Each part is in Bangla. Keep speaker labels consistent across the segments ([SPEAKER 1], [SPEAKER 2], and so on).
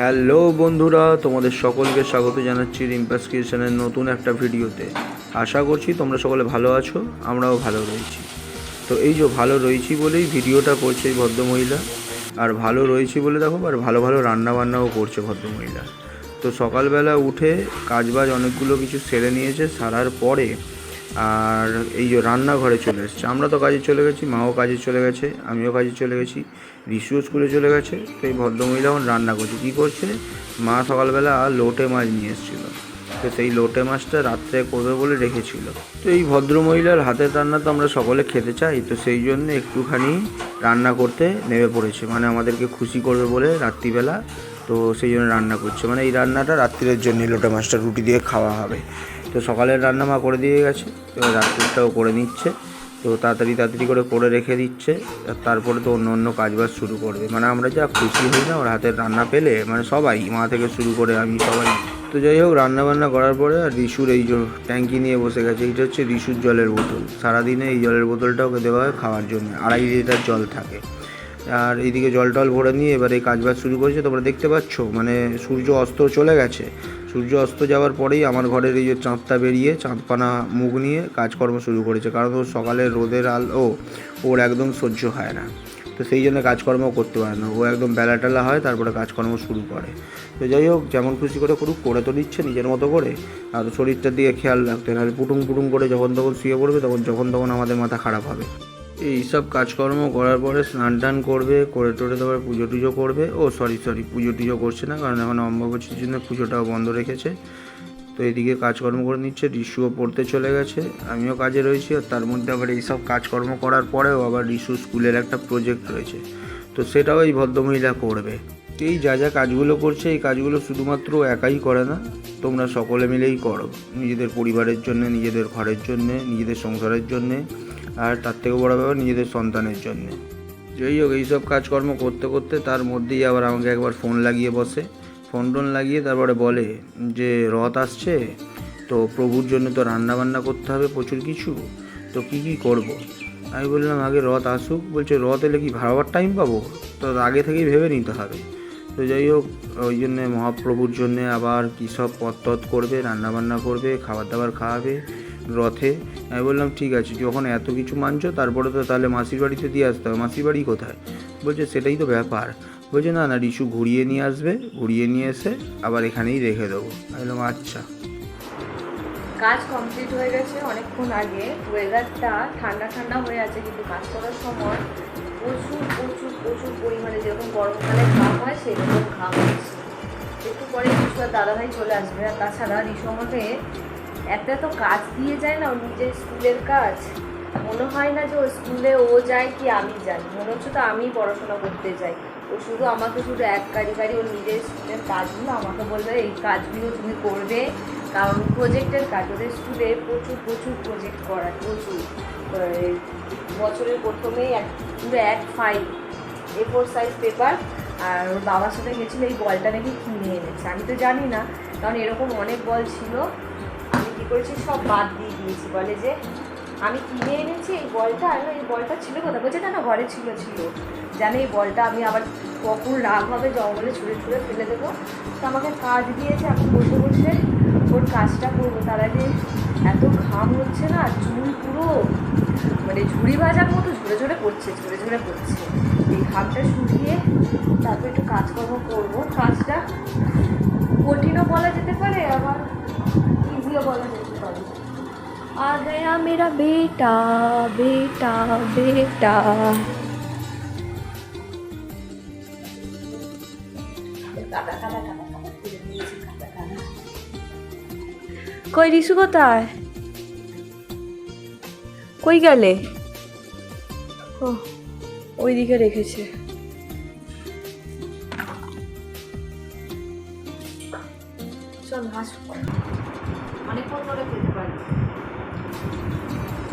[SPEAKER 1] হ্যালো বন্ধুরা, তোমাদের সকলকে স্বাগত জানাচ্ছি রিম্পাস ক্রিয়েশনের নতুন একটা ভিডিওতে। আশা করছি তোমরা সকলে ভালো আছো, আমরাও ভালো রয়েছি। তো এই যে ভালো রয়েছি বলেই ভিডিওটা করছে এই ভদ্রমহিলা, আর ভালো রয়েছি বলে দেখো, আর ভালো ভালো রান্না বান্নাও করছে ভদ্রমহিলা। তো সকালবেলা উঠে কাজবাজ অনেকগুলো কিছু সেরে নিয়েছে, সারার পরে আর এই যে রান্নাঘরে চলে এসেছে। আমরা তো কাজে চলে গেছি, মাও কাজে চলে গেছে, আমিও কাজে চলে গেছি, ঋষিও স্কুলে চলে গেছে, তো এই ভদ্রমহিলা এখন রান্না করছে। কী করছে? মা সকালবেলা লোটে মাছ নিয়ে এসেছিল। তো সেই লোটে মাছটা রাত্রে করবে বলে রেখেছিল। তো এই ভদ্রমহিলার হাতের রান্না তো আমরা সকলে খেতে চাই, তো সেই জন্য একটুখানি রান্না করতে নেমে পড়েছে। মানে আমাদেরকে খুশি করবে বলে রাত্রিবেলা, তো সেই জন্য রান্না করছে। মানে এই রান্নাটা রাত্রিরের জন্য লোটে মাছটা রুটি দিয়ে খাওয়া হবে। তো সকালের রান্না মা করে দিয়ে গেছে, এবার রাত্রিটাও করে নিচ্ছে। তো তাড়াতাড়ি তাড়াতাড়ি করে করে রেখে দিচ্ছে তারপরে তো অন্য অন্য কাজবাজ শুরু করবে। মানে আমরা যা খুশি হই না, ওর হাতের রান্না পেলে মানে সবাই, মা থেকে শুরু করে আমি সবাই। তো যাই হোক রান্না বান্না করার পরে আর রিসুর এই ট্যাঙ্কি নিয়ে বসে গেছে এইটা হচ্ছে রিসুর জলের বোতল। সারাদিনে এই জলের বোতলটা ওকে দেওয়া হয় খাওয়ার জন্য, আড়াই লিটার জল থাকে। আর এইদিকে জল টল ভরে নিয়ে এবার এই কাজবাজ শুরু করেছে। তোমরা দেখতে পাচ্ছ? মানে সূর্য অস্ত চলে গেছে। সূর্য অস্ত যাওয়ার পরেই আমার ঘরের এই যে চাঁদটা বেরিয়ে, চাঁদপানা মুখ নিয়ে কাজকর্ম শুরু করেছে। কারণ ওর সকালে রোদের আলো ওর একদম সহ্য হয় না। তো সেই জন্য কাজকর্ম করতে পারে না। ও একদম বেলা টেলা হয়, তারপরে কাজকর্ম শুরু করে। তো যাই হোক, যেমন খুশি করে করুক, করে তো দিচ্ছে নিজের মতো করে। আর শরীরটার দিকে খেয়াল রাখতে নাহলে পুটুং পুটুং করে যখন তখন শুয়ে পড়বে, তখন যখন তখন আমাদের মাথা খারাপ হবে। এই সব কাজকর্ম করার পরে স্নান টান করবে, করে টোরে তারপরে পুজো টুজো করবে। ও সরি সরি পুজো টুজো করছে না, কারণ এখন অম্বাবচীর জন্য পুজোটাও বন্ধ রেখেছে। তো এদিকে কাজকর্ম করে নিচ্ছে, রিসুও পড়তে চলে গেছে, আমিও কাজে রয়েছি, আর তার মধ্যে আবার এইসব কাজকর্ম করার পরেও আবার রিসু স্কুলের একটা প্রজেক্ট রয়েছে। তো সেটাও এই ভদ্রমহিলা করবে। এই যা যা কাজগুলো করছে, এই কাজগুলো শুধুমাত্র একাই করে না, তোমরা সকলে মিলেই করো। নিজেদের পরিবারের জন্য, নিজেদের ঘরের জন্য, নিজেদের সংসারের জন্য। আর তার থেকে বড় ব্যাপার নিজেদের সন্তানের জন্য। যাই হোক এইসব কাজকর্ম করতে করতে তার মধ্যেই আবার আমাকে একবার ফোন লাগিয়ে বসে। ফোন টোন লাগিয়ে তারপরে বলে যে, রথ আসছে, তো প্রভুর জন্য তো রান্না বান্না করতে হবে প্রচুর কিছু, তো কি কি করব। আমি বললাম, আগে রথ আসুক। বলছে, রথ এলে কি ভাড়াবার টাইম পাবো? তো আগে থেকেই ভেবে নিতে হবে। তো যাই হোক, ওই জন্যে মহাপ্রভুর জন্যে আবার কী সব পথ করবে, রান্নাবান্না করবে খাবার দাবার খাওয়াবে রথে। আমি বললাম, ঠিক আছে, যখন এত কিছু মানছো, তারপরে তো তাহলে মাসির বাড়িতে দিয়ে আসতে হবে। মাসির বাড়ি কোথায়? বলছে, সেটাই তো ব্যাপার। বলছে, না না, রিশু ঘুরিয়ে নিয়ে আসবে, ঘুরিয়ে নিয়ে এসে আবার এখানেই রেখে দেবো। আমি বললাম আচ্ছা।
[SPEAKER 2] কাজ কমপ্লিট হয়ে গেছে অনেকক্ষণ আগে। ওয়েদারটা ঠান্ডা ঠান্ডা হয়ে আছে, কিন্তু কাজ করার সময় প্রচুর প্রচুর প্রচুর পরিমাণে যেরকম গরমকালে ঘাম হয়, সেরকম ঘাম হচ্ছে। একটু পরে কিছু আর দাদাভাই চলে আসবে। আর তাছাড়া রিসু আমাকে একটা তো কাজ দিয়ে যায় না ওর নিজের স্কুলের কাজ। মনে হয় না যে ও স্কুলে ও যায় কি আমি যাই। মনে হচ্ছে তো আমি পড়াশোনা করতে যাই। ও শুধু আমাকে শুধু এক কারি কারি ওর নিজের স্কুলের কাজগুলো আমাকে বলবে, এই কাজগুলো তুমি করবে। কারণ প্রজেক্টের কাজ, ওদের স্কুলে প্রচুর প্রচুর প্রজেক্ট করার প্রচুর। বছরের প্রথমেই এক, পুরো এক file A four size paper আর ওর বাবার সাথে গেছিল, এই বলটা নাকি কিনে এনেছে। আমি তো জানি না, কারণ এরকম অনেক বল ছিল। করেছি, সব বাদ দিয়ে দিয়েছি। বলে যে, আমি কিনে এনেছি, এই বলটা, আর এই বলটা ছিল কোথায়? বলছে, না না, ঘরে ছিল ছিল। জানে এই বলটা আমি আবার কখন রাগ হবে, জঙ্গলে ছুঁড়ে ছুঁড়ে ফেলে দেবো। তো আমাকে কাজ দিয়েছে, আমি বসে বসে ওর কাজটা করব। তার আগে এত ঘাম হচ্ছে না, চুল পুরো মানে ঝুড়ি ভাজার মতো ঝরে ঝরে পড়ছে ঝরে ঝরে পড়ছে এই ঘামটা শুকিয়ে তারপর একটু কাজকর্ম করব। কাজটা কঠিনও বলা যেতে পারে আবার ইজিও বলা যেতে পারে। আ গয়া হ্যাঁ, মেরা বেটা বেটা বেটা। কই রিসু কোথায়? কই গেলে? ও ওইদিকে রেখেছে। চল অনেকক্ষণ ধরে খেতে পারি।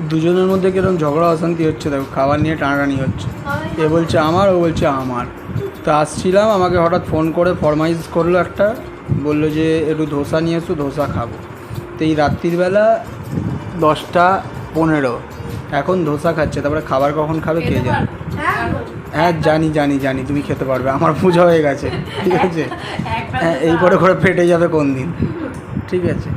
[SPEAKER 3] দুজনের মধ্যে কীরকম ঝগড়া অশান্তি হচ্ছে দেখো খাবার নিয়ে টানাটানি হচ্ছে। এ বলছে আমার ও বলছে আমার। তো আসছিলাম আমাকে হঠাৎ ফোন করে ফরমাইজ করল একটা বলল যে একটু ধোসা নিয়ে এসো ধোসা খাব। তো এই রাত্রিবেলা দশটা পনেরো এখন ধোসা খাচ্ছে তারপরে খাবার কখন খাবে কে জানে?
[SPEAKER 1] হ্যাঁ জানি জানি জানি তুমি খেতে পারবে আমার পূজা হয়ে গেছে ঠিক আছে? হ্যাঁ এই করে করে ফেটে যাবে কোন দিন ঠিক আছে?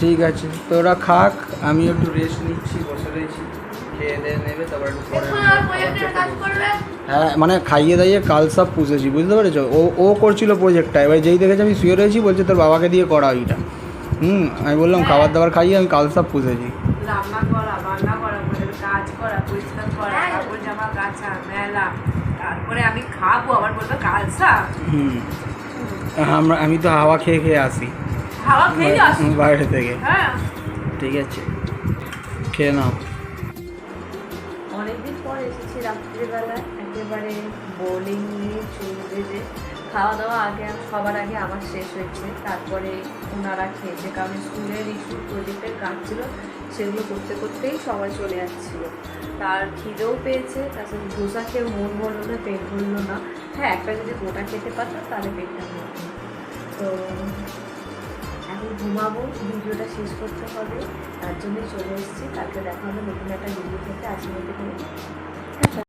[SPEAKER 1] ঠিক আছে তো ওরা খাক আমি একটু রেস্ট নিচ্ছি বসে রয়েছি পরে হ্যাঁ মানে খাইয়ে দাইয়ে কাল সব পুষেছি বুঝতে পেরেছ? ও ও করছিল প্রজেক্টটা এবার যেই দেখেছে আমি শুয়ে রয়েছি বলছে তোর বাবাকে দিয়ে করা ওইটা। হুম আমি বললাম খাবার দাবার খাইয়ে আমি কাল সব পুষেছি
[SPEAKER 4] রান্না করা বান্না করা ঘরের কাজ করা পরিষ্কার করা কাপড় জামা কাচা মেলা তারপরে আমি খাব আবার বলবে
[SPEAKER 1] হুম আমরা আমি তো হাওয়া খেয়ে খেয়ে আসি।
[SPEAKER 4] হাওয়া খেয়ে যাস
[SPEAKER 1] বাইরে থেকে।
[SPEAKER 4] হ্যাঁ।
[SPEAKER 1] ঠিক আছে খেয়ে নাও।
[SPEAKER 2] অনেকদিন পর এসেছি রাত্রিবেলা একেবারে বোলিং নিয়ে চুল বেঁধে। খাওয়া দাওয়া আগে, সবার আগে আমার শেষ হয়েছে। তারপরে ওনারা খেয়েছে, কারণ স্কুলের ইস্যু প্রজেক্টের কাজ ছিল সেগুলো করতে করতেই সবাই চলে যাচ্ছিল তার খিদেও পেয়েছে তাছাড়া ধোসা খেয়ে মন ভরলো না, পেট ভরলো না। হ্যাঁ একটা যদি গোটা খেতে পারতাম তাহলে পেটটা ভরতো। তো এখন ঘুমাবো, ভিডিওটা শেষ করতে হবে, তার জন্যই চলে এসেছি। কালকে দেখা হবে নতুন একটা ভিডিও থেকে করে